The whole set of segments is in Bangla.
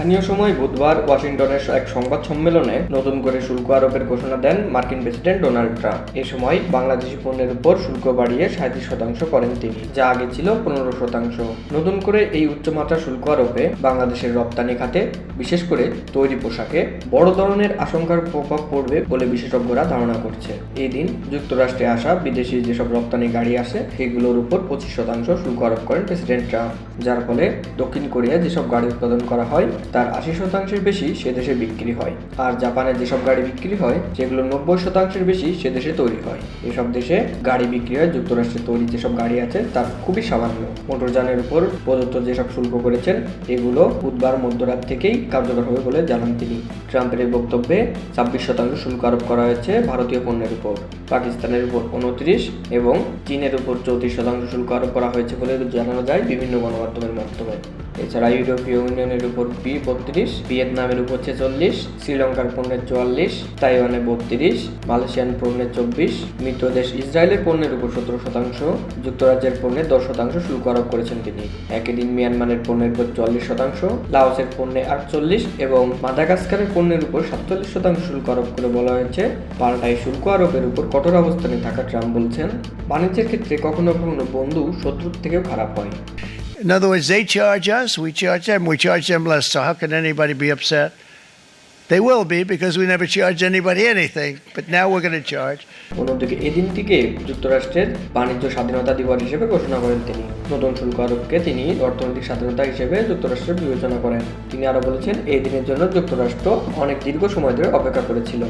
স্থানীয় সময় বুধবার ওয়াশিংটনের এক সংবাদ সম্মেলনে নতুন করে শুল্ক আরোপের ঘোষণা দেন মার্কিন প্রেসিডেন্ট ডোনাল্ড ট্রাম্প। এ সময় বাংলাদেশি পণ্যের উপর শুল্ক বাড়িয়ে সাঁত্রিশ শতাংশ করেন তিনি, যা আগে ছিল পনেরো শতাংশ। নতুন করে এই উচ্চমাত্রা শুল্ক আরোপে বাংলাদেশের রপ্তানি খাতে, বিশেষ করে তৈরি পোশাকে, বড় ধরনের আশঙ্কার প্রভাব পড়বে বলে বিশেষজ্ঞরা ধারণা করছে। এই দিন যুক্তরাষ্ট্রে আসা বিদেশি যেসব রপ্তানি গাড়ি আসে, সেগুলোর উপর পঁচিশ শতাংশ শুল্ক আরোপ করেন প্রেসিডেন্ট ট্রাম্প, যার ফলে দক্ষিণ কোরিয়ায় যেসব গাড়ি উৎপাদন করা হয় তার আশি শতাংশের বেশি সে দেশে বিক্রি হয়। আর জাপানে যেসব গাড়ি বিক্রি হয়, সেগুলো নব্বই শতাংশের বেশি সে দেশে তৈরি হয়। এসব দেশে গাড়ি বিক্রি হয়, যুক্তরাষ্ট্রে তৈরি যেসব গাড়ি আছে, তার খুবই সামান্য। মোটরযানের উপর প্রদত্ত যেসব শুল্ক করেছেন, এগুলো বুধবার মধ্যরাত থেকেই কার্যকর হবে বলে জানান তিনি। ট্রাম্পের এই বক্তব্যে ছাব্বিশ শতাংশ শুল্ক আরোপ করা হয়েছে ভারতীয় পণ্যের উপর। পাকিস্তানের উপর উনত্রিশ এবং চীনের উপর চৌত্রিশ শতাংশ শুল্ক আরোপ করা হয়েছে বলে জানানো যায় বিভিন্ন গণমাধ্যমের মাধ্যমে। এছাড়া ইউরোপীয় ইউনিয়নের উপর বি বত্রিশ, ভিয়েতনামের উপর ছেচল্লিশ, শ্রীলঙ্কার পণ্যের চুয়াল্লিশ, তাইওয়ানে বত্রিশ, মালয়েশিয়ান পণ্যের চব্বিশ, মিত্র দেশ ইসরায়েলের পণ্যের উপর সতেরো শতাংশ, যুক্তরাজ্যের পণ্যের দশ শতাংশ শুল্ক আরোপ করেছেন তিনি। একই দিন মিয়ানমারের পণ্যের উপর চল্লিশ শতাংশ, লাওসের পণ্যে আটচল্লিশ এবং মাদাগাস্কারের পণ্যের উপর সাতচল্লিশ শতাংশ শুল্ক আরোপ করে বলা হয়েছে। পাল্টায় শুল্ক আরোপের উপর কঠোর অবস্থানে থাকা ট্রাম্প বলছেন, বাণিজ্যের ক্ষেত্রে কখনো কখনো বন্ধু শত্রুর থেকেও খারাপ হয়। In other words, they charge us, we charge them, we charge them less. So how can anybody be upset? They will be because we never charge anybody anything, but now we're going to charge. অন্যদিকে এই দিনটিকে যুক্তরাষ্ট্রের বাণিজ্য স্বাধীনতা দিবস হিসেবে ঘোষণা করেন তিনি নতুন শুল্ক আরোপকে তিনি অর্থনৈতিক স্বাধীনতা হিসেবে যুক্তরাষ্ট্রের বিবেচনা করেন তিনি আরও বলেছেন এই দিনের জন্য যুক্তরাষ্ট্র অনেক দীর্ঘ সময় ধরে অপেক্ষা করেছিল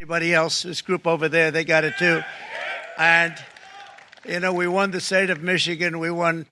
Anybody else, this group over there, they got it too. And, you know, we won the state of Michigan, we won